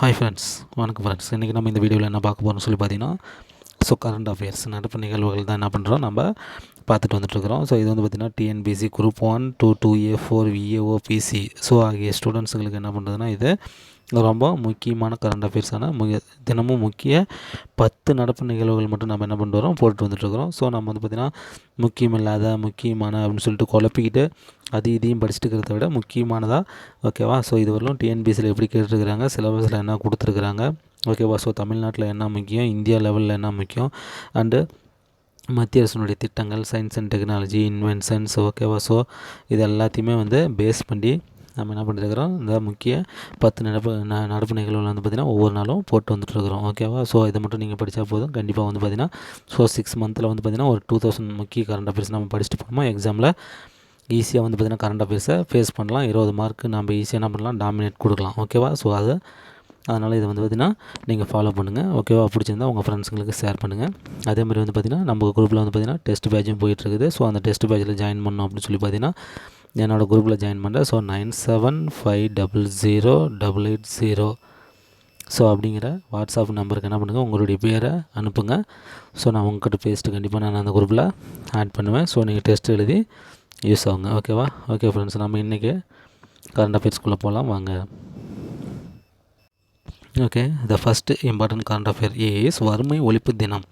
Hi friends வணக்கம் friends இன்றைக்கி நம்ம இந்த வீடியோவில் என்ன பார்க்க போகிறோம்னு சொல்லி பார்த்தீங்கன்னா ஸோ கரண்ட் அஃபேர்ஸ் நடப்பு நிகழ்வுகள் தான் என்ன பண்ணுறோம் நம்ம பார்த்துட்டு வந்துட்டுருக்குறோம் ஸோ இது வந்து பார்த்திங்கன்னா TNPSC group one two two A four VAO PC so ஆகிய ஸ்டூடெண்ட்ஸுங்களுக்கு என்ன பண்ணுறதுன்னா இது ரொம்ப முக்கியமான கரண்ட் அஃபேர்ஸான மு தினமும் முக்கிய பத்து நடப்பு நிகழ்வுகள் மட்டும் நம்ம என்ன பண்ணிட்டு வரோம் போட்டு வந்துட்டுருக்குறோம் ஸோ நம்ம வந்து பார்த்திங்கன்னா முக்கியமில்லாத முக்கியமான அப்படின்னு சொல்லிட்டு குழப்பிக்கிட்டு அது இதையும் படிச்சுட்டு இருக்கிறத விட முக்கியமானதாக ஓகேவா? ஸோ இதுவரையும் டிஎன்பிசியில் எப்படி கேட்டுருக்குறாங்க சிலபஸில் என்ன கொடுத்துருக்குறாங்க? ஓகேவா? ஸோ தமிழ்நாட்டில் என்ன முக்கியம்? இந்தியா லெவலில் என்ன முக்கியம்? அண்டு மத்திய அரசினுடைய திட்டங்கள் சயின்ஸ் அண்ட் டெக்னாலஜி இன்வென்ஷன்ஸ் ஓகேவா? ஸோ இது எல்லாத்தையுமே வந்து பேஸ் பண்ணி நம்ம என்ன பண்ணிருக்கிறோம் இந்த முக்கிய பத்து நடப்பு ந நடப்பு நிகழ்வுகள் வந்து பார்த்திங்கன்னா ஒவ்வொரு நாளும் போட்டு வந்துட்டுருக்குறோம். ஓகேவா? ஸோ இதை மட்டும் நீங்கள் படித்தா போதும். கண்டிப்பாக வந்து பார்த்திங்கன்னா ஸோ சிக்ஸ் மந்தில் வந்து பார்த்திங்கன்னா ஒரு டூ தௌசண்ட் முக்கிய கரண்ட் அஃபேர்ஸ் நம்ம படிச்சுட்டு போனோமா எக்ஸாமில் ஈஸியாக வந்து பார்த்திங்கன்னா கரண்ட் அஃபேர்ஸை ஃபேஸ் பண்ணலாம். இருபது மார்க்கு நம்ம ஈஸியாக என்ன பண்ணலாம்? டாமினேட் கொடுக்கலாம். ஓகேவா ஸோ அது அதனால் இதை வந்து பார்த்திங்கன்னா நீங்கள் ஃபாலோ பண்ணுங்கள் ஓகேவா பிடிச்சிருந்தா உங்கள் ஃப்ரெண்ட்ஸுங்களுக்கு ஷேர் பண்ணுங்கள் அதே மாதிரி வந்து பார்த்திங்கன்னா நம்ம குரூப்பில் வந்து பார்த்திங்கன்னா டெஸ்ட் பேட்சும் போயிட்டுருக்குது. ஸோ அந்த டெஸ்ட் பேட்சில் ஜாயின் பண்ணணும் அப்படின்னு சொல்லி பார்த்திங்கன்னா என்னோடய குரூப்பில் ஜாயின் பண்ணுறேன் so nine seven five double zero double eight zero so அப்படிங்கிற வாட்ஸ்அப் நம்பருக்கு என்ன பண்ணுங்கள் உங்களுடைய பேரை அனுப்புங்க. ஸோ நான் உங்கள்கிட்ட பேசிட்டு கண்டிப்பாக நான் அந்த குரூப்பில் ஆட் பண்ணுவேன். ஸோ நீங்கள் டெஸ்ட் எழுதி யூஸ் ஆகுங்க ஓகேவா ஓகே ஃப்ரெண்ட்ஸ் நம்ம இன்றைக்கி கரண்ட் அஃபேர்ஸ்குள்ளே போகலாம் வாங்க. Okay the first important current affair is வறுமை ஒழிப்பு தினம்.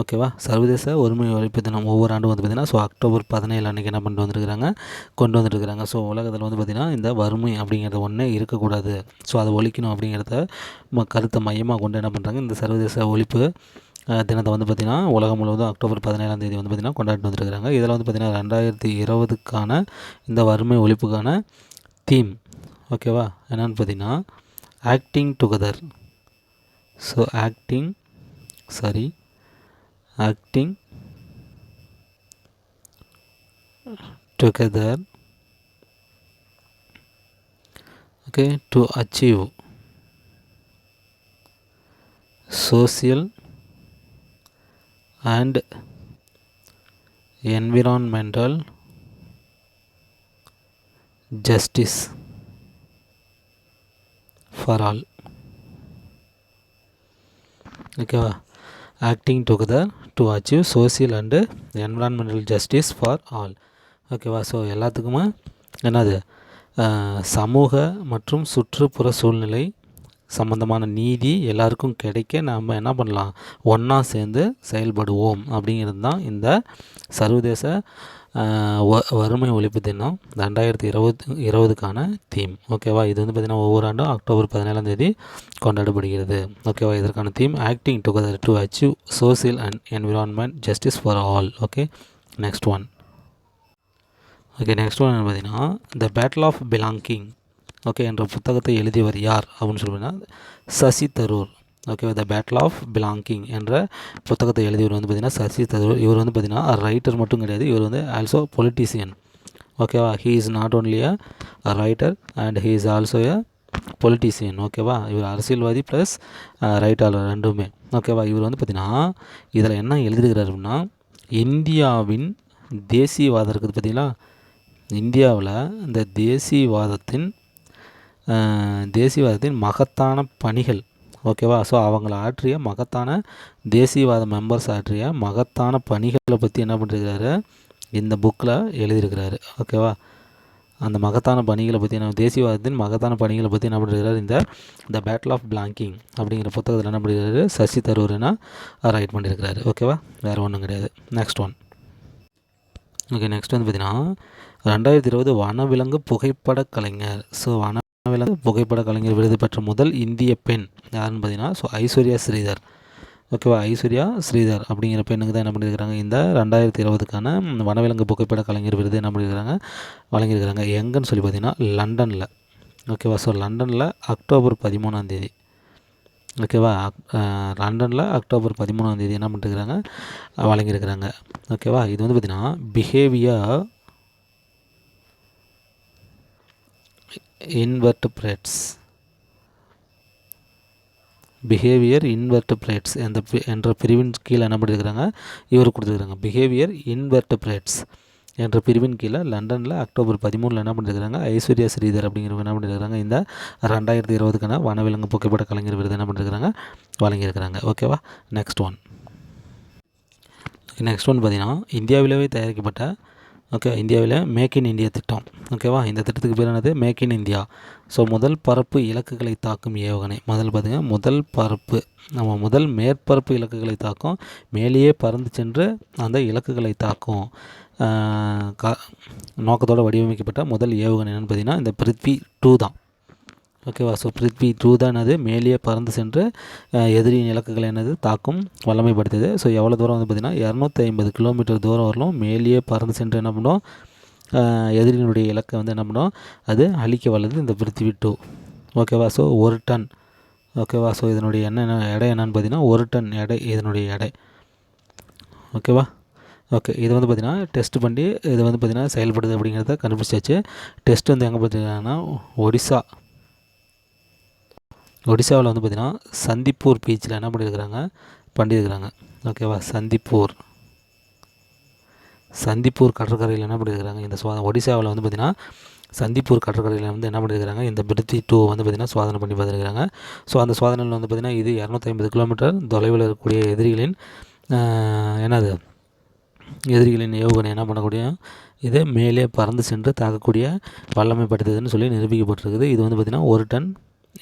ஓகேவா சர்வதேச ஒருமை ஒழிப்பு தினம் ஒவ்வொரு ஆண்டும் வந்து பார்த்திங்கன்னா ஸோ அக்டோபர் பதினேழு அன்றைக்கி என்ன பண்ணிட்டு வந்துருக்கிறாங்க? கொண்டு வந்துட்டுருக்குறாங்க ஸோ உலகத்தில் வந்து பார்த்திங்கன்னா இந்த வறுமை அப்படிங்கிறது ஒன்று இருக்கக்கூடாது. ஸோ அதை ஒழிக்கணும் அப்படிங்கிறத ம கருத்தை மையமாக கொண்டு என்ன பண்ணுறாங்க இந்த சர்வதேச ஒழிப்பு தினத்தை வந்து பார்த்திங்கன்னா உலகம் முழுவதும் அக்டோபர் பதினேழாம் தேதி வந்து பார்த்திங்கன்னா கொண்டாடிட்டு வந்துருக்கிறாங்க. இதில் வந்து பார்த்திங்கன்னா ரெண்டாயிரத்தி இருபதுக்கான இந்த வறுமை ஒழிப்புக்கான தீம் ஓகேவா என்னென்னு பார்த்திங்கன்னா acting together so acting sorry acting together okay to achieve social and environmental justice for all ஓகேவா acting together to achieve social and environmental justice for all ஓகேவா ஸோ எல்லாத்துக்குமே என்னது? சமூக மற்றும் சுற்றுப்புற சூழ்நிலை சம்மந்தமான நீதி எல்லாருக்கும் கிடைக்க நாம் என்ன பண்ணலாம்? ஒன்றா சேர்ந்து செயல்படுவோம். அப்படிங்கிறது தான் இந்த சர்வதேச வ வறுமை ஒழிப்பு தினம் ரெண்டாயிரத்தி இருபது இருபதுக்கான தீம் ஓகேவா இது வந்து பார்த்திங்கன்னா ஒவ்வொரு ஆண்டும் அக்டோபர் பதினேழாம் தேதி கொண்டாடப்படுகிறது. ஓகேவா இதற்கான theme acting together to achieve social and environment justice for all okay next one okay next one பார்த்தீங்கன்னா the battle of belonging okay என்ற புத்தகத்தை எழுதியவர் யார் அப்படின்னு சொல்லுன்னா சசி தரூர். ஓகேவா த பேட்டில் ஆஃப் பிலாங்கிங் என்ற புத்தகத்தை எழுதியவர் வந்து பார்த்திங்கன்னா சசி தரூர். இவர் வந்து பார்த்திங்கன்னா ரைட்டர் மட்டும் கிடையாது. இவர் வந்து ஆல்சோ பொலிட்டீசியன் ஓகேவா he is not only a writer and he is also a politician ஓகேவா இவர் அரசியல்வாதி ப்ளஸ் ரைட்டாளர் uh, ரெண்டுமே. ஓகேவா இவர் வந்து பார்த்திங்கன்னா இதில் என்ன எழுதிருக்கிறார் அப்படின்னா இந்தியாவின் தேசியவாதம் இருக்குது பார்த்தீங்களா? இந்தியாவில் இந்த தேசியவாதத்தின் தேசியவாதத்தின் மகத்தான பணிகள். ஓகேவா? ஸோ அவங்கள ஆற்றிய மகத்தான தேசியவாத மெம்பர்ஸ் ஆற்றிய மகத்தான பணிகளை பற்றி என்ன பண்ணிருக்கிறாரு? இந்த புக்கில் எழுதியிருக்கிறாரு. ஓகேவா? அந்த மகத்தான பணிகளை பற்றி என்ன தேசியவாதத்தின் மகத்தான பணிகளை பற்றி என்ன பண்ணிருக்கிறார்? இந்த த பேட்டில் ஆஃப் பிளாங்கிங் அப்படிங்கிற புத்தகத்தில் என்ன பண்ணிருக்காரு சசி தரூர்னா ரைட் பண்ணியிருக்கிறாரு ஓகேவா? வேறு ஒன்றும் கிடையாது. நெக்ஸ்ட் ஒன் ஓகே நெக்ஸ்ட் வந்து பார்த்தீங்கன்னா ரெண்டாயிரத்தி இருபது வனவிலங்கு புகைப்பட கலைஞர். ஸோ வன விலங்கு புகைப்பட கலைஞர் விருது பெற்ற முதல் இந்திய பெண் யாருன்னு பார்த்தீங்கன்னா ஸோ ஐஸ்வர்யா ஸ்ரீதர். ஓகேவா ஐஸ்வர்யா ஸ்ரீதர் அப்படிங்கிற பெண்ணுக்கு தான் என்ன பண்ணியிருக்கிறாங்க இந்த ரெண்டாயிரத்தி இருபதுக்கான வனவிலங்கு புகைப்பட கலைஞர் விருது என்ன பண்ணியிருக்கிறாங்க வழங்கியிருக்கிறாங்க. எங்கன்னு சொல்லி பார்த்தீங்கன்னா லண்டனில். ஓகேவா ஸோ லண்டனில் அக்டோபர் பதிமூணாம் தேதி. ஓகேவா லண்டனில் அக்டோபர் பதிமூணாம் தேதி என்ன பண்ணிருக்கிறாங்க வழங்கியிருக்கிறாங்க. ஓகேவா இது வந்து பார்த்திங்கன்னா பிஹேவியர் இன்வெர்டிப்ரேட்ஸ் பிஹேவியர் இன்வெர்டிப்ரேட்ஸ் என்ற என்ற பிரிவின் கீழே என்ன பண்ணியிருக்கிறாங்க இவர் கொடுத்துருக்குறாங்க பிஹேவியர் இன்வெர்டிப்ரேட்ஸ் என்ற பிரிவின் கீழே லண்டனில் அக்டோபர் பதிமூணில் என்ன பண்ணியிருக்கிறாங்க ஐஸ்வர்யா ஸ்ரீதர் அப்படிங்கிறவங்க என்ன பண்ணியிருக்கிறாங்க இந்த ரெண்டாயிரத்தி இருபதுக்கான வனவிலங்கு புகைப்பட கலைஞர் விருது என்ன பண்ணியிருக்கிறாங்க வழங்கியிருக்கிறாங்க. ஓகேவா நெக்ஸ்ட் ஒன் நெக்ஸ்ட் ஒன் பார்த்தீங்கன்னா இந்தியாவிலேயே தயாரிக்கப்பட்ட ஓகே இந்தியாவில் மேக் இன் இந்தியா திட்டம். ஓகேவா இந்த திட்டத்துக்கு பேர் என்னது? மேக் இன் இந்தியா ஸோ முதல் பரப்பு இலக்குகளை தாக்கும் ஏவுகணை. முதல் பார்த்திங்கன்னா முதல் பரப்பு. நம்ம முதல் மேற்பரப்பு இலக்குகளை தாக்கும் மேலேயே பறந்து சென்று அந்த இலக்குகளை தாக்கும். க நோக்கத்தோடு வடிவமைக்கப்பட்ட முதல் ஏவுகணை என்னென்னு பார்த்தீங்கன்னா இந்த பிருத்வி டூ தான். ஓகேவா? ஸோ பிருத்வி டூ தான் மேலேயே பறந்து சென்று எதிரியின் இலக்குகளை என்னது? தாக்கும் வல்லமைப்படுத்துது ஸோ எவ்வளோ தூரம் வந்து பார்த்திங்கன்னா இரநூத்தி ஐம்பது கிலோமீட்டர் தூரம் வரலும் மேலேயே பறந்து சென்று என்ன பண்ணோம்? எதிரியினுடைய இலக்கை வந்து என்ன பண்ணோம்? அது அழிக்க வல்லது இந்த பிருத்திவி டூ ஓகேவா? ஸோ ஒரு டன். ஓகேவா? ஸோ இதனுடைய என்ன எடை என்னென்னு பார்த்தீங்கன்னா ஒரு டன் எடை இதனுடைய எடை. ஓகேவா? ஓகே இது வந்து பார்த்திங்கன்னா டெஸ்ட் பண்ணி இது வந்து பார்த்திங்கன்னா செயல்படுது அப்படிங்கிறத கண்டுபிடிச்சாச்சு. டெஸ்ட் வந்து எங்கே பார்த்தீங்கன்னா ஒடிசா. ஒடிசாவில் வந்து பார்த்திங்கன்னா சந்திப்பூர் பீச்சில் என்ன பண்ணியிருக்கிறாங்க பண்ணியிருக்கிறாங்க ஓகேவா சந்திப்பூர். சந்திப்பூர் கடற்கரையில் என்ன பண்ணியிருக்கிறாங்க இந்த சோதனை ஒடிசாவில் வந்து பார்த்திங்கன்னா சந்திப்பூர் கடற்கரையில் வந்து என்ன பண்ணியிருக்கிறாங்க இந்த பிரித்தி டூ வந்து பார்த்திங்கன்னா சோதனை பண்ணி பார்த்துருக்காங்க ஸோ அந்த சோதனையில் வந்து பார்த்திங்கன்னா இது இரநூத்தி ஐம்பது கிலோமீட்டர் தொலைவில் இருக்கக்கூடிய எதிரிகளின் என்னது? எதிரிகளின் ஏவுகணை என்ன பண்ணக்கூடிய? இது மேலே பறந்து சென்று தாக்கக்கூடிய வல்லமைப்படுத்துதுன்னு சொல்லி நிரூபிக்கப்பட்டிருக்குது. இது வந்து பார்த்திங்கன்னா ஒரு டன்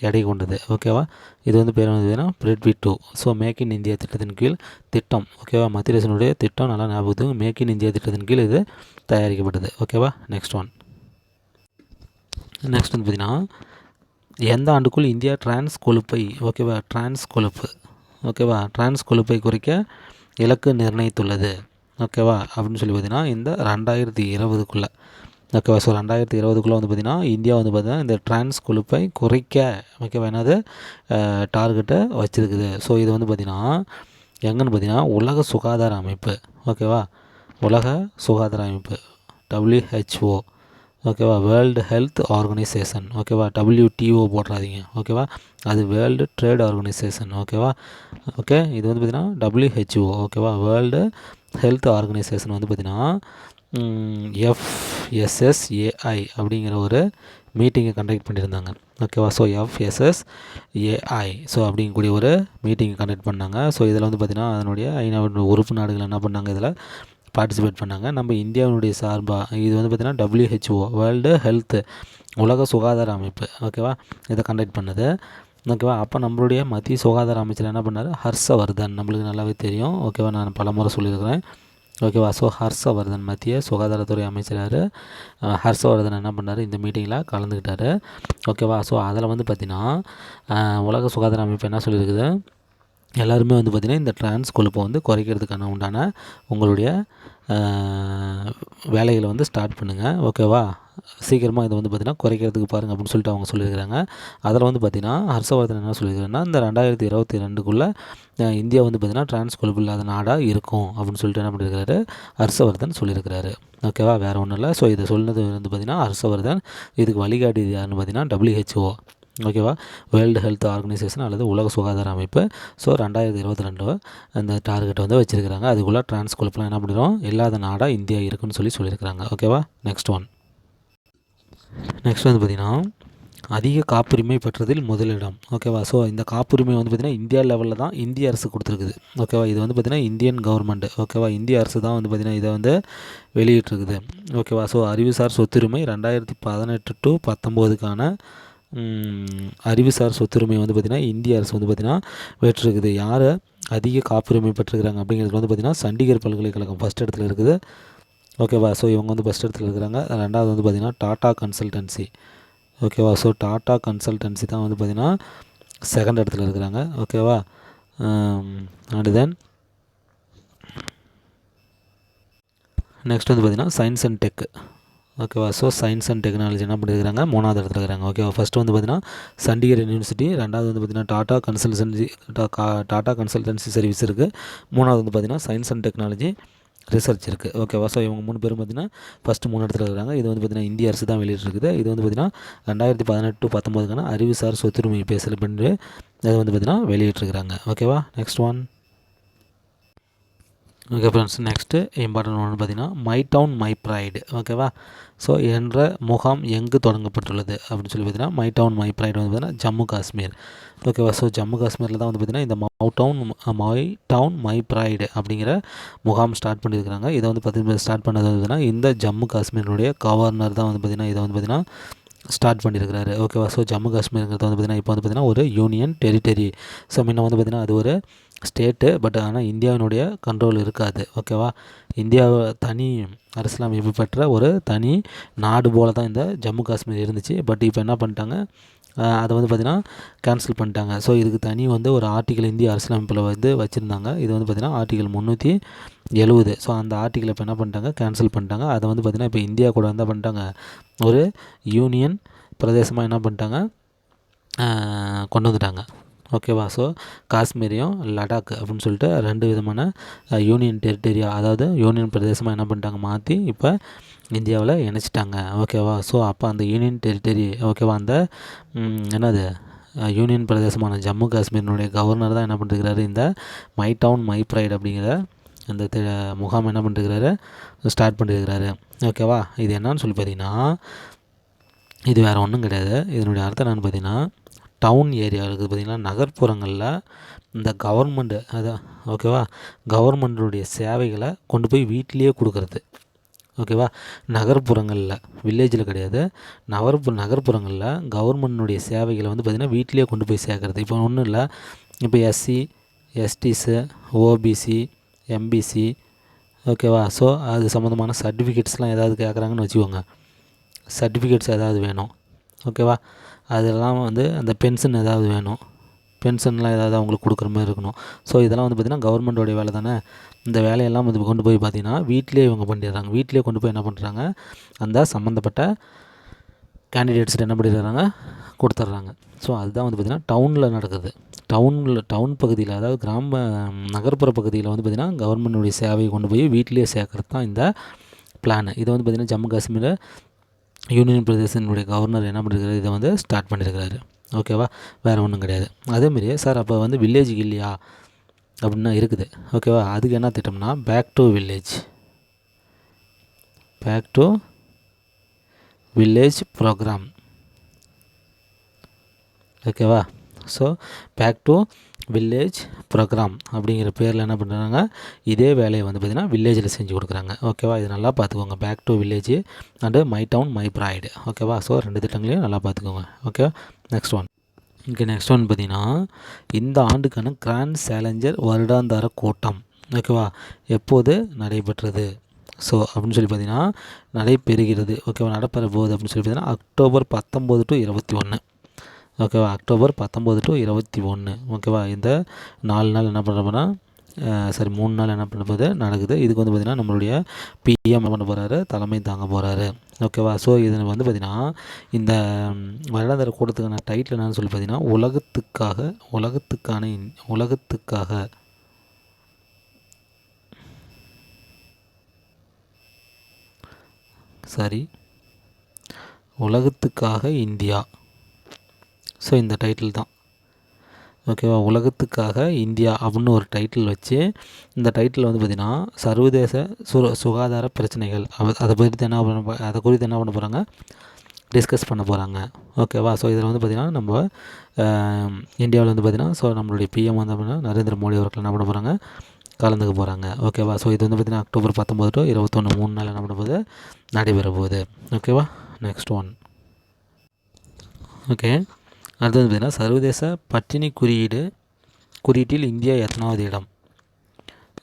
எடை கொண்டது. ஓகேவா இது வந்து பேர் வந்து வேணும் Prithvi two so make in India திட்டத்தின் கீழ் திட்டம். ஓகேவா மத்திய அரசினுடைய திட்டம் நல்லா ஞாபகத்துக்கு மேக் இன் இந்தியா திட்டத்தின் கீழ் இது தயாரிக்கப்பட்டது. ஓகேவா நெக்ஸ்ட் ஒன் நெக்ஸ்ட் வந்து பார்த்திங்கன்னா எந்த ஆண்டுக்குள் இந்தியா டிரான்ஸ் கொழுப்பை ஓகேவா டிரான்ஸ் கொழுப்பு. ஓகேவா டிரான்ஸ் கொழுப்பை குறைக்க இலக்கு நிர்ணயித்துள்ளது. ஓகேவா அப்படின்னு சொல்லி பார்த்தீங்கன்னா இந்த ரெண்டாயிரத்தி இருபதுக்குள்ளே. ஓகேவா ஸோ ரெண்டாயிரத்தி இருபதுக்குள்ளே வந்து பார்த்திங்கன்னா இந்தியா வந்து பார்த்திங்கன்னா இந்த டிரான்ஸ் கொழுப்பை குறைக்க ஓகேவா என்னது டார்கெட்டை வச்சுருக்குது. ஸோ இது வந்து பார்த்திங்கன்னா எங்கன்னு பார்த்திங்கன்னா உலக சுகாதார அமைப்பு. ஓகேவா உலக சுகாதார அமைப்பு. டபிள்யூஹெச்ஓ ஓகேவா வேர்ல்டு ஹெல்த் ஆர்கனைசேஷன் ஓகேவா டபிள்யூடிஓ போடுறாதீங்க ஓகேவா அது வேர்ல்டு ட்ரேட் ஆர்கனைசேஷன் ஓகேவா ஓகே இது வந்து பார்த்திங்கன்னா டபிள்யூஹெச்ஓ ஓகேவா வேர்ல்டு ஹெல்த் ஆர்கனைசேஷன் வந்து பார்த்திங்கன்னா எஃப் எஃப்எஸ்எஸ்ஏஐ அப்படிங்கிற ஒரு மீட்டிங்கை கண்டக்ட் பண்ணியிருந்தாங்க. ஓகேவா ஸோ எஃப்எஸ்எஸ்ஏஐ ஸோ அப்படிங்கக்கூடிய ஒரு மீட்டிங் கண்டக்ட் பண்ணாங்க. ஸோ இதில் வந்து பார்த்திங்கன்னா அதனுடைய ஐநா உறுப்பு நாடுகள் என்ன பண்ணாங்க? இதில் பார்ட்டிசிபேட் பண்ணாங்க. நம்ம இந்தியாவினுடைய சார்பாக இது வந்து பார்த்திங்கன்னா டபிள்யூஹெச்ஓ வேர்ல்டு ஹெல்த்து உலக சுகாதார அமைப்பு. ஓகேவா இதை கண்டக்ட் பண்ணது. ஓகேவா அப்போ நம்மளுடைய மத்திய சுகாதார அமைச்சர் என்ன பண்ணார்? ஹர்ஷவர்தன். நம்மளுக்கு நல்லாவே தெரியும். ஓகேவா நான் பல முறை சொல்லியிருக்கிறேன். ஓகேவா? ஸோ ஹர்ஷவர்தன் மத்திய சுகாதாரத்துறை அமைச்சர் ஹர்ஷவர்தன் என்ன பண்ணார்? இந்த மீட்டிங்கில் கலந்துக்கிட்டார். ஓகேவா? ஸோ அதில் வந்து பார்த்திங்கன்னா உலக சுகாதார அமைப்பு என்ன சொல்லியிருக்குது எல்லாருமே வந்து பார்த்திங்கன்னா இந்த டிரான்ஸ் கொழுப்பை வந்து குறைக்கிறதுக்கான உண்டான உங்களுடைய வேலைகளை வந்து ஸ்டார்ட் பண்ணுங்கள் ஓகேவா? சீக்கிரமாக இதை வந்து பார்த்திங்கன்னா குறைக்கிறதுக்கு பாருங்கள் அப்படின்னு சொல்லிட்டு அவங்க சொல்லியிருக்கிறாங்க. அதில் வந்து பார்த்திங்கன்னா ஹர்ஷவர்தன் என்ன சொல்லியிருக்காருன்னா இந்த ரெண்டாயிரத்தி இருபத்தி ரெண்டுக்குள்ளே இந்தியா வந்து பார்த்திங்கன்னா டிரான்ஸ் கொழுப்பு இல்லாத நாடாக இருக்கும் அப்படின்னு சொல்லிட்டு என்ன பண்ணியிருக்காரு ஹர்ஷவர்தன் சொல்லியிருக்கிறாரு. ஓகேவா வேறு ஒன்றும் இல்லை. ஸோ இதை சொன்னது வந்து பார்த்திங்கன்னா ஹர்ஷவர்தன் இதுக்கு வழிகாட்டி யாருன்னு பார்த்திங்கன்னா டபிள்யூஹெச்ஓ ஓகேவா வேர்ல்டு ஹெல்த் ஆர்கனைசேஷன் அல்லது உலக சுகாதார அமைப்பு. ஸோ ரெண்டாயிரத்தி இருபத்தி ரெண்டு அந்த டார்கெட்டை வந்து வச்சுருக்கிறாங்க. அதுக்குள்ளே டிரான்ஸ் கொழுப்புலாம் என்ன பண்ணிடும் இல்லாத நாடாக இந்தியா இருக்குன்னு சொல்லி சொல்லியிருக்கிறாங்க. ஓகேவா நெக்ஸ்ட் ஒன் நெக்ஸ்ட் வந்து பார்த்திங்கன்னா அதிக காப்புரிமை பெற்றதில் முதலிடம். ஓகேவா ஸோ இந்த காப்புரிமை வந்து பார்த்திங்கன்னா இந்தியா லெவலில் தான் இந்திய அரசு கொடுத்துருக்குது. ஓகேவா இது வந்து பார்த்திங்கன்னா இந்தியன் கவர்மெண்ட் ஓகேவா இந்திய அரசு தான் வந்து பார்த்திங்கன்னா இதை வந்து வெளியிட்டிருக்குது. ஓகேவா ஸோ அறிவுசார் சொத்துரிமை ரெண்டாயிரத்தி பதினெட்டு டு பத்தொம்போதுக்கான அறிவுசார் சொத்துரிமை வந்து பார்த்திங்கன்னா இந்திய அரசு வந்து பார்த்திங்கன்னா பெற்றிருக்குது. யார் அதிக காப்புரிமை பெற்றிருக்கிறாங்க அப்படிங்கிறது வந்து பார்த்திங்கன்னா சண்டிகர் பல்கலைக்கழகம் ஃபஸ்ட் இடத்துல இருக்குது. ஓகேவா? ஸோ இவங்க வந்து ஃபஸ்ட் இடத்துல இருக்கிறாங்க. ரெண்டாவது வந்து பார்த்திங்கன்னா டாட்டா கன்சல்டன்சி ஓகேவா? ஸோ டாட்டா கன்சல்டன்சி தான் வந்து பார்த்திங்கன்னா செகண்ட் இடத்துல இருக்கிறாங்க. ஓகேவா? அண்ட் தென் நெக்ஸ்ட் வந்து பார்த்திங்கன்னா சயின்ஸ் அண்ட் டெக் ஓகேவா? ஸோ சயின்ஸ் அண்ட் டெக்னாலஜி என்ன பண்ணியிருக்கிறாங்க மூணாவது இடத்துல இருக்கிறாங்க. ஓகேவா? ஃபஸ்ட்டு வந்து பார்த்திங்கன்னா சண்டிகர் யூனிவர்சிட்டி ரெண்டாவது வந்து பார்த்திங்கன்னா Tata consultancy Tata consultancy service இருக்குது மூணாவது வந்து பார்த்திங்கன்னா சயின்ஸ் அண்ட் டெக்னாலஜி ரிசர்ச் இருக்குது ஓகேவா ஸோ இவங்க மூணு பேரும் பார்த்திங்கன்னா ஃபஸ்ட்டு மூணு இடத்துல இருக்கிறாங்க இது வந்து பார்த்திங்கன்னா இந்திய அரசு தான் வெளியிட்டிருக்குது. இது வந்து பார்த்திங்கன்னா ரெண்டாயிரத்தி பதினெட்டு பத்தொம்போதுக்கான அறிவுசார் சொத்துரிமை பேசல் பண்ணி இது வந்து பார்த்திங்கன்னா வெளியிட்டிருக்கிறாங்க. ஓகேவா next one okay friends next important ஒன்று பார்த்தீங்கன்னா மை டவுன் மை ப்ரைடு ஓகேவா ஸோ என்ற முகாம் எங்கு தொடங்கப்பட்டுள்ளது? அப்படின்னு சொல்லி பார்த்தீங்கன்னா மை டவுன் மை ப்ரைடு வந்து பார்த்தீங்கன்னா ஜம்மு காஷ்மீர். ஓகேவா ஸோ ஜம்மு காஷ்மீரில் தான் வந்து பார்த்திங்கன்னா இந்த Mau town my town my pride அப்படிங்கிற முகாம் ஸ்டார்ட் பண்ணியிருக்கிறாங்க. இதை வந்து பார்த்திங்கன்னா ஸ்டார்ட் பண்ணது வந்து பார்த்தீங்கன்னா இந்த ஜம்மு காஷ்மீரினுடைய கவர்னர் தான் வந்து பார்த்திங்கன்னா இதை வந்து பார்த்திங்கன்னா ஸ்டார்ட் பண்ணியிருக்கிறாரு. ஓகேவா ஸோ ஜம்மு காஷ்மீருங்கிறது வந்து பார்த்திங்கன்னா இப்போ வந்து பார்த்திங்கன்னா ஒரு யூனியன் டெரிட்டரி ஸோ முன்ன வந்து பார்த்திங்கன்னா அது ஒரு ஸ்டேட்டு பட் ஆனால் இந்தியாவினுடைய கண்ட்ரோல் இருக்காது. ஓகேவா? இந்தியாவை தனி அரசியலமைப்பு பெற்ற ஒரு தனி நாடு போல தான் இந்த ஜம்மு காஷ்மீர் இருந்துச்சு. பட் இப்போ என்ன பண்ணிட்டாங்க? அதை வந்து பார்த்திங்கன்னா கேன்சல் பண்ணிட்டாங்க. ஸோ இதுக்கு தனி வந்து ஒரு ஆர்டிக்கல் இந்திய அரசியலமைப்பில் வந்து வச்சுருந்தாங்க. இது வந்து பார்த்திங்கன்னா ஆர்டிக்கல் முந்நூற்றி எழுபது ஸோ அந்த ஆர்டிக்கலை இப்போ என்ன பண்ணிட்டாங்க? கேன்சல் பண்ணிட்டாங்க. அதை வந்து பார்த்திங்கன்னா இப்போ இந்தியா கூட என்ன பண்ணிட்டாங்க? ஒரு யூனியன் பிரதேசமாக என்ன பண்ணிட்டாங்க? கொண்டு வந்துட்டாங்க. ஓகேவா ஸோ காஷ்மீரையும் லடாக் அப்படின்னு சொல்லிட்டு ரெண்டு விதமான யூனியன் டெரிட்டரியா அதாவது யூனியன் பிரதேசமாக என்ன பண்ணிட்டாங்க? மாற்றி இப்போ இந்தியாவில் இணைச்சிட்டாங்க. ஓகேவா ஸோ அப்போ அந்த யூனியன் டெரிட்டரி ஓகேவா அந்த என்னது? யூனியன் பிரதேசமான ஜம்மு காஷ்மீரினுடைய கவர்னர் தான் என்ன பண்ணிருக்கிறாரு? இந்த மை டவுன் மை ப்ரைட் அப்படிங்கிற அந்த தெ- முகாம் என்ன பண்ணிருக்கிறாரு? ஸ்டார்ட் பண்ணிருக்கிறாரு. ஓகேவா இது என்னன்னு சொல்லி பார்த்தீங்கன்னா இது வேறு ஒன்றும் கிடையாது. இதனுடைய அர்த்தம் என்னென்னு பார்த்தீங்கன்னா டவுன் ஏரியா இருக்குது பார்த்திங்கன்னா நகர்ப்புறங்களில் இந்த கவர்மெண்ட்டு அதான் ஓகேவா கவர்மெண்ட்டுடைய சேவைகளை கொண்டு போய் வீட்டிலேயே கொடுக்கறது. ஓகேவா நகர்ப்புறங்களில் வில்லேஜில் கிடையாது. நகர்ப்பு நகர்ப்புறங்களில் கவர்மெண்ட்டுடைய சேவைகளை வந்து பார்த்திங்கன்னா வீட்டிலேயே கொண்டு போய் சேர்க்கறது. இப்போ ஒன்றும் இல்லை. இப்போ எஸ்சி எஸ்டிஸு ஓபிசி எம்பிசி ஓகேவா ஸோ அது சம்மந்தமான சர்டிஃபிகேட்ஸ்லாம் ஏதாவது கேட்குறாங்கன்னு வச்சுக்கோங்க. சர்டிஃபிகேட்ஸ் ஏதாவது வேணும். ஓகேவா அதெல்லாம் வந்து அந்த பென்ஷன் ஏதாவது வேணும். பென்ஷன்லாம் ஏதாவது அவங்களுக்கு கொடுக்குற மாதிரி இருக்கணும். ஸோ இதெல்லாம் வந்து பார்த்திங்கன்னா கவர்மெண்ட்டோடைய வேலை தானே. இந்த வேலையெல்லாம் வந்து கொண்டு போய் பார்த்தீங்கன்னா வீட்டிலே இவங்க பண்ணிடுறாங்க. வீட்டிலே கொண்டு போய் என்ன பண்ணுறாங்க அந்த சம்மந்தப்பட்ட கேண்டிடேட்ஸ்கிட்ட என்ன பண்ணிடுறாங்க? கொடுத்துட்றாங்க. ஸோ அதுதான் வந்து பார்த்திங்கன்னா டவுனில் நடக்குது. டவுனில் டவுன் பகுதியில் அதாவது கிராம நகர்ப்புற பகுதியில் வந்து பார்த்திங்கன்னா கவர்மெண்ட்டுடைய சேவையை கொண்டு போய் வீட்டிலே சேர்க்கறது தான் இந்த பிளான் இது வந்து பார்த்திங்கன்னா ஜம்மு காஷ்மீரில் யூனியன் பிரதேசனுடைய கவர்னர் என்ன பண்ணிருக்காரு? இதை வந்து ஸ்டார்ட் பண்ணியிருக்கிறாரு ஓகேவா வேறு ஒன்றும் கிடையாது. அதேமாரி சார் அப்போ வந்து வில்லேஜுக்கு இல்லையா? அப்படின்னா இருக்குது. ஓகேவா அதுக்கு என்ன திட்டம்னா back to village back to village programme ஓகேவா so back to village programme அப்படிங்கிற பேரில் என்ன பண்ணுறாங்க இதே வேலையை வந்து பார்த்திங்கன்னா வில்லேஜில் செஞ்சு கொடுக்குறாங்க. ஓகேவா இது நல்லா பார்த்துக்கோங்க back to village and my town my pride ஓகேவா ஸோ ரெண்டு திட்டங்களையும் நல்லா பார்த்துக்கோங்க ஓகே நெக்ஸ்ட் ஒன் இங்கே நெக்ஸ்ட் ஒன் பார்த்தீங்கன்னா இந்த ஆண்டுக்கான கிராண்ட் சேலஞ்சர் வருடாந்தார கூட்டம். ஓகேவா எப்போது நடைபெற்றது? ஸோ அப்படின்னு சொல்லி பார்த்தீங்கன்னா நடைபெறுகிறது. ஓகேவா நடைபெற போகுது அப்படின்னு சொல்லி பார்த்தீங்கன்னா அக்டோபர் பத்தொம்போது டு இருபத்தி ஒன்று ஓகேவா? அக்டோபர் பத்தொம்போது டு இருபத்தி ஒன்று ஓகேவா? இந்த நாலு நாள் என்ன பண்ணுறோம்னா சரி மூணு நாள் என்ன பண்ண நடக்குது. இதுக்கு வந்து பார்த்திங்கன்னா நம்மளுடைய பிஎம் பண்ண போகிறாரு தலைமை தாங்க போகிறாரு ஓகேவா? ஸோ இது வந்து பார்த்திங்கன்னா இந்த வருடாந்திர கூட்டத்துக்கான டைட்டில் என்னன்னு சொல்லி பார்த்தீங்கன்னா உலகத்துக்காக உலகத்துக்கான உலகத்துக்காக. சரி. உலகத்துக்காக இந்தியா. ஸோ இந்த டைட்டில் தான். ஓகேவா உலகத்துக்காக இந்தியா அப்படின்னு ஒரு டைட்டில் வச்சு இந்த டைட்டில் வந்து பார்த்திங்கன்னா சர்வதேச சு சுகாதார பிரச்சனைகள். அதை பற்றி என்ன பண்ண அதை குறித்து என்ன பண்ண போகிறாங்க டிஸ்கஸ் பண்ண போகிறாங்க ஓகேவா ஸோ இதில் வந்து பார்த்திங்கன்னா நம்ம இந்தியாவில் வந்து பார்த்திங்கன்னா ஸோ நம்மளுடைய பிஎம் வந்து அப்படின்னா நரேந்திர மோடி அவர்கள் என்ன பண்ண போகிறாங்க கலந்துக்க போகிறாங்க ஓகேவா ஸோ இது வந்து பார்த்திங்கன்னா அக்டோபர் பத்தொம்போது டு இருபத்தொன்று மூணு நாள் என்ன பண்ண போகுது? நடைபெற போகுது. ஓகேவா நெக்ஸ்ட் ஒன் ஓகே அடுத்தது பார்த்திங்கன்னா சர்வதேச பட்டினி குறியீடு குறியீட்டில் இந்தியா எத்தனாவது இடம்?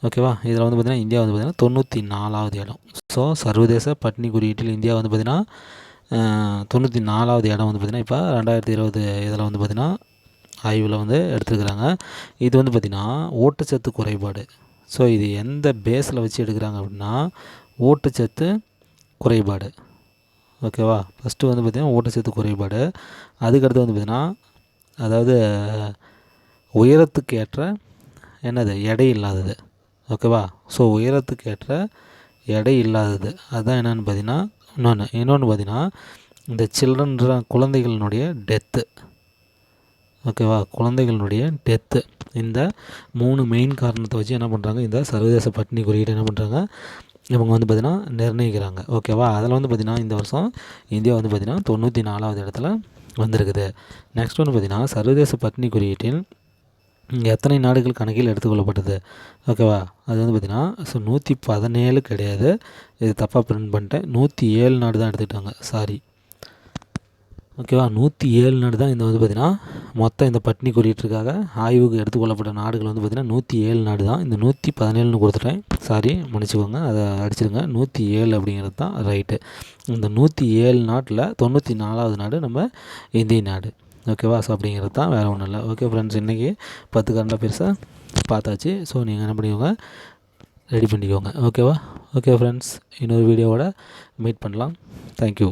ஓகேவா இதில் வந்து பார்த்திங்கன்னா இந்தியா வந்து பார்த்திங்கன்னா தொண்ணூற்றி நாலாவது இடம். ஸோ சர்வதேச பட்டினி குறியீட்டில் இந்தியா வந்து பார்த்திங்கன்னா தொண்ணூற்றி நாலாவது இடம் வந்து பார்த்திங்கன்னா இப்போ ரெண்டாயிரத்தி இருபது இதில் வந்து பார்த்திங்கன்னா ஆய்வில் வந்து எடுத்துருக்குறாங்க. இது வந்து பார்த்திங்கன்னா ஊட்டச்சத்து குறைபாடு. ஸோ இது எந்த பேஸில் வச்சு எடுக்கிறாங்க அப்படின்னா ஊட்டச்சத்து குறைபாடு. ஓகேவா ஃபஸ்ட்டு வந்து பார்த்திங்கன்னா ஊட்டச்சத்து குறைபாடு. அதுக்கடுத்து வந்து பார்த்திங்கன்னா அதாவது உயரத்துக்கு ஏற்ற என்னது? எடை இல்லாதது. ஓகேவா ஸோ உயரத்துக்கு ஏற்ற எடை இல்லாதது. அதுதான் என்னென்னு பார்த்தீங்கன்னா இன்னொன்று இன்னொன்று பார்த்தீங்கன்னா இந்த சில்ட்ரன்ற குழந்தைகளினுடைய டெத்து ஓகேவா குழந்தைகளினுடைய டெத்து இந்த மூணு மெயின் காரணத்தை வச்சு என்ன பண்ணுறாங்க இந்த சர்வதேச பட்டினி குறியீடு என்ன பண்ணுறாங்க இவங்க வந்து பார்த்திங்கன்னா நிர்ணயிக்கிறாங்க. ஓகேவா அதில் வந்து பார்த்திங்கன்னா இந்த வருஷம் இந்தியா வந்து பார்த்திங்கன்னா தொண்ணூற்றி நாலாவது இடத்துல வந்திருக்குது. நெக்ஸ்ட் வந்து பார்த்திங்கன்னா சர்வதேச பட்டினி குறியீட்டில் எத்தனை நாடுகள் கணக்கில் எடுத்துக்கொள்ளப்பட்டது? ஓகேவா அது வந்து பார்த்திங்கன்னா ஸோ நூற்றி பதினேழு கிடையாது. இது தப்பாக பிரிண்ட் பண்ணிட்டேன். நூற்றி ஏழு நாடு தான் எடுத்துக்கிட்டாங்க. சாரி ஓகேவா? நூற்றி ஏழு நாடு தான் இந்த வந்து பார்த்திங்கன்னா மொத்தம் இந்த பட்டினி குறியீட்டிற்காக ஆய்வுக்கு எடுத்துக்கொள்ளப்பட்ட நாடுகள் வந்து பார்த்திங்கன்னா நூற்றி ஏழு நாடு தான். இந்த நூற்றி பதினேழுன்னு கொடுத்துட்டேன். சாரி மன்னிச்சுக்கோங்க. அதை அடிச்சிருங்க. நூற்றி ஏழு அப்படிங்கிறது தான் ரைட்டு இந்த நூற்றி ஏழு நாட்டில் தொண்ணூற்றி நாலாவது நாடு நம்ம இந்திய நாடு. ஓகேவா? ஸோ அப்படிங்கிறது தான் வேறு ஒன்றும் இல்லை. ஓகே ஃப்ரெண்ட்ஸ் இன்றைக்கி பத்து கரண்டாக பெருசாக பார்த்தாச்சு. ஸோ நீங்கள் என்ன பண்ணிக்கோங்க? ரெடி பண்ணிக்கோங்க. ஓகேவா ஓகே ஃப்ரெண்ட்ஸ் இன்னொரு வீடியோவோட மீட் பண்ணலாம். தேங்க்யூ